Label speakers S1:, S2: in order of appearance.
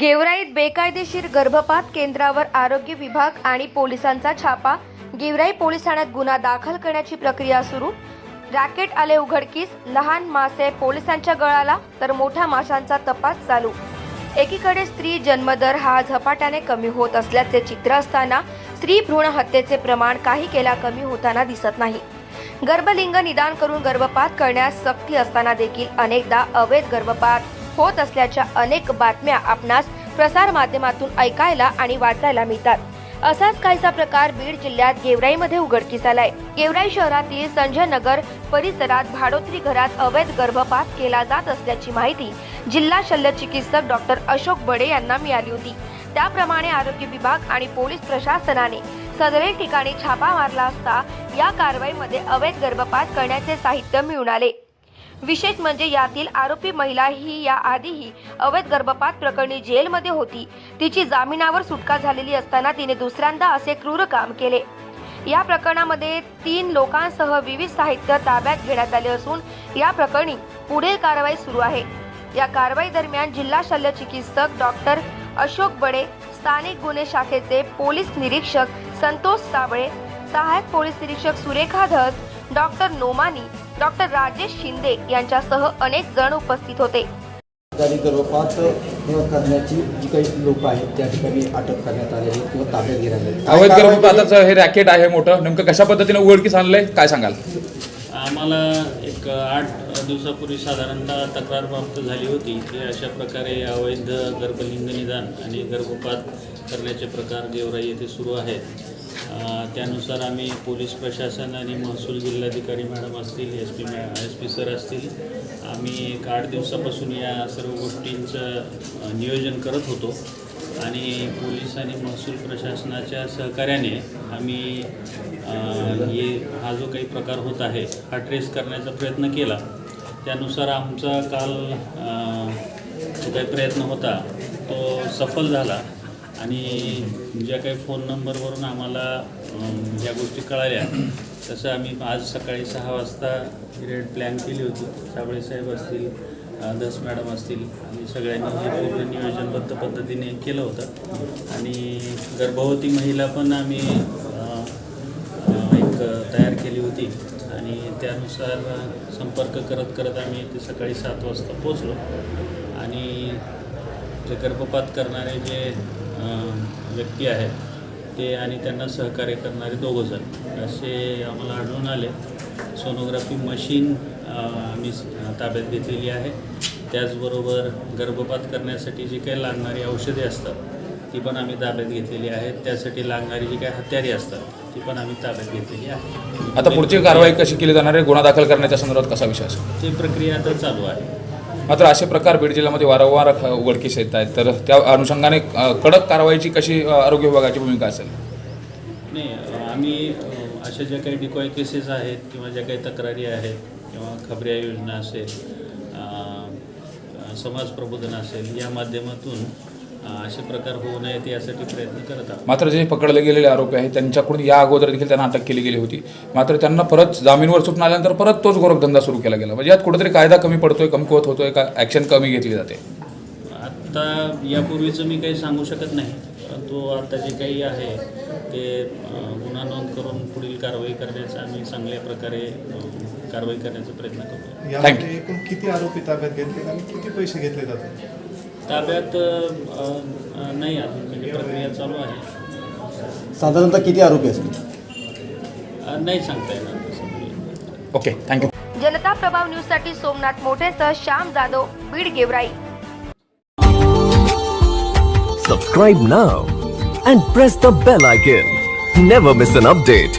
S1: गेवराईत बेकायदेशीर गर्भपात केंद्रावर आरोग्य विभाग आणि पोलिसांचा छापा. गेवराई पोलीस ठाण्यात गुन्हा दाखल करण्याची प्रक्रिया सुरू. रॅकेट आले उघडकीस. लहान मासे पोलिसांच्या गळाला तर मोठ्या माशांचा तपास चालू. एकीकडे स्त्री जन्मदर हा झपाट्याने कमी होत असल्याचे चित्र असताना स्त्री भ्रूण हत्येचे प्रमाण काही केला कमी होताना दिसत नाही. गर्भलिंग निदान करून गर्भपात करण्यास सक्ती असताना देखील अनेकदा अवैध गर्भपात होत असल्याच्या अनेक बातम्या आपणास प्रसार माध्यमातून ऐकायला आणि वाचायला मिळतात. असाच काहीसा प्रकार बीड जिल्ह्यात गेवराईमध्ये उघडकीस आलाय. गेवराई शहरातील संजय नगर परिसरात भाडोत्री घरात अवैध गर्भपात केला जात असल्याची माहिती जिल्हा शल्यचिकित्सक डॉक्टर अशोक बडे यांना मिळाली होती. त्याप्रमाणे आरोग्य विभाग आणि पोलीस प्रशासनाने सदरे ठिकाणी छापा मारला असता या कारवाईमध्ये अवैध गर्भपात करण्याचे साहित्य मिळून आले. विशेष म्हणजे यातील आरोपी महिला ही या आधीही अवैध गर्भपात प्रकरणी जेलमध्ये होती. तिची जामिनावर सुटका झालेली असताना तिने दुसऱ्यांदा असे क्रूर काम केले. या प्रकरणामध्ये तीन लोकांसह विविध साहित्य ताब्यात घेण्यात आले असून या प्रकरणी पुढील कारवाई सुरू आहे. या कारवाई दरम्यान जिल्हा शल्यचिकित्सक डॉक्टर अशोक बडे स्थानिक गुन्हे शाखेचे पोलीस निरीक्षक संतोष साबळे सहाय्यक पोलीस निरीक्षक सुरेखा धस डॉक्टर नोमानी डॉक्टर राजेश शिंदे यांच्यासह अनेक जण उपस्थित होते.
S2: गर्भपात करण्याची जी काही लोक आहेत त्या ठिकाणी अटक करण्यात आलेली आहे किंवा ताब्यात घेण्यात आहे.
S3: अवैध गर्भपाताचं हे रॅकेट आहे मोठं. नेमकं कशा पद्धतीने उघडकीस आणलंय? काय सांगाल?
S4: आम्हाला एक आठ दिवसापूर्वी साधारणतः तक्रार प्राप्त झाली होती की अशा प्रकारे अवैध गर्भलिंग निदान आणि गर्भपात करण्याचे प्रकार गेवराई येथे सुरू आहेत. त्यानुसार आम्ही पोलीस प्रशासन आणि महसूल जिल्हाधिकारी मॅडम असतील एस पी मॅ एस पी सर असतील आम्ही एक आठ दिवसापासून या सर्व गोष्टींचं नियोजन करत होतो. आणि पोलीस आणि महसूल प्रशासनाच्या सहकार्याने आम्ही ये हे हा जो काही प्रकार होत आहे हा ट्रेस करण्याचा प्रयत्न केला. त्यानुसार आमचा काल जो काही प्रयत्न होता तो सफल झाला. आणि ज्या काही फोन नंबरवरून आम्हाला ज्या ह्या गोष्टी कळाल्या तसं आम्ही आज सकाळी सहा वाजता रेड प्लॅन केली होती. साबळे साहेब असतील दस मॅडम असतील आम्ही सगळ्यांनी हे पूर्ण नियोजनबद्ध पद्धतीने केलं होतं. आणि गर्भवती महिला पण आम्ही एक तयार केली होती. आणि त्यानुसार संपर्क करत करत आम्ही ते सकाळी सात वाजता पोचलो आणि जे गर्भपात करणारे जे व्यक्ती आहेत. ते आणि त्यांना सहकार्य करणारे दोघंजण असे आम्हाला आढळून आले. सोनोग्राफी मशीन आम्ही ताब्यात घेतलेली आहे. त्याचबरोबर गर्भपात करण्यासाठी जी काही लागणारी औषधे असतात ती पण आम्ही ताब्यात घेतलेली आहेत. त्यासाठी लागणारी जी काही हत्यारे असतात ती पण आम्ही ताब्यात घेतलेली आहे
S3: आता पुढची कारवाई कशी केली जाणार आहे? गुन्हा दाखल करण्याच्या संदर्भात कसा विषय असेल?
S4: ती प्रक्रिया आता चालू आहे.
S3: मात्र असे प्रकार बीड जिल्ह्यामध्ये वारंवार उघडकीस येत आहेत. तर त्या अनुषंगाने कडक कारवाईची कशी आरोग्य विभागाची भूमिका असेल?
S4: नाही आम्ही अशा ज्या काही डिकॉय केसेस आहेत किंवा ज्या काही तक्रारी आहेत किंवा खबऱ्या योजना असेल समाज प्रबोधन असेल या माध्यमातून असे प्रकार होऊ नयेत यासाठी प्रयत्न करत आहोत.
S3: मात्र जे पकडले गेलेले आरोपी आहेत त्यांच्याकडून या अगोदर देखील त्यांना अटक केली गेली होती. मात्र त्यांना परत जामीनवर सुटून आल्यानंतर परत तोच गोरखधंदा सुरू केला गेला. म्हणजे यात कुठेतरी कायदा कमी पडतोय कमकुवत होतोय का ॲक्शन कमी घेतली जाते?
S4: आत्ता यापूर्वीचं मी काही सांगू शकत नाही परंतु आता जे काही आहे ते गुन्हा नोंद करून पुढील कारवाई करण्याचा आम्ही चांगल्या प्रकारे कारवाई करण्याचा प्रयत्न करतो
S5: यामध्ये एकूण किती आरोपी ताब्यात घेतले आणि किती पैसे घेतले जातात?
S4: ताब्यात नाही अजून म्हणजे प्रक्रिया चालू आहे.
S2: साधारणतः किती आरोपी असतील?
S4: नाही सांगता येणार.
S3: ओके थँक्यू
S1: जनता प्रभाव न्यूजसाठी Somnath मोठेसह Shyam Jadhav Beed Georai.
S6: Subscribe now and press the bell icon. Never miss an update.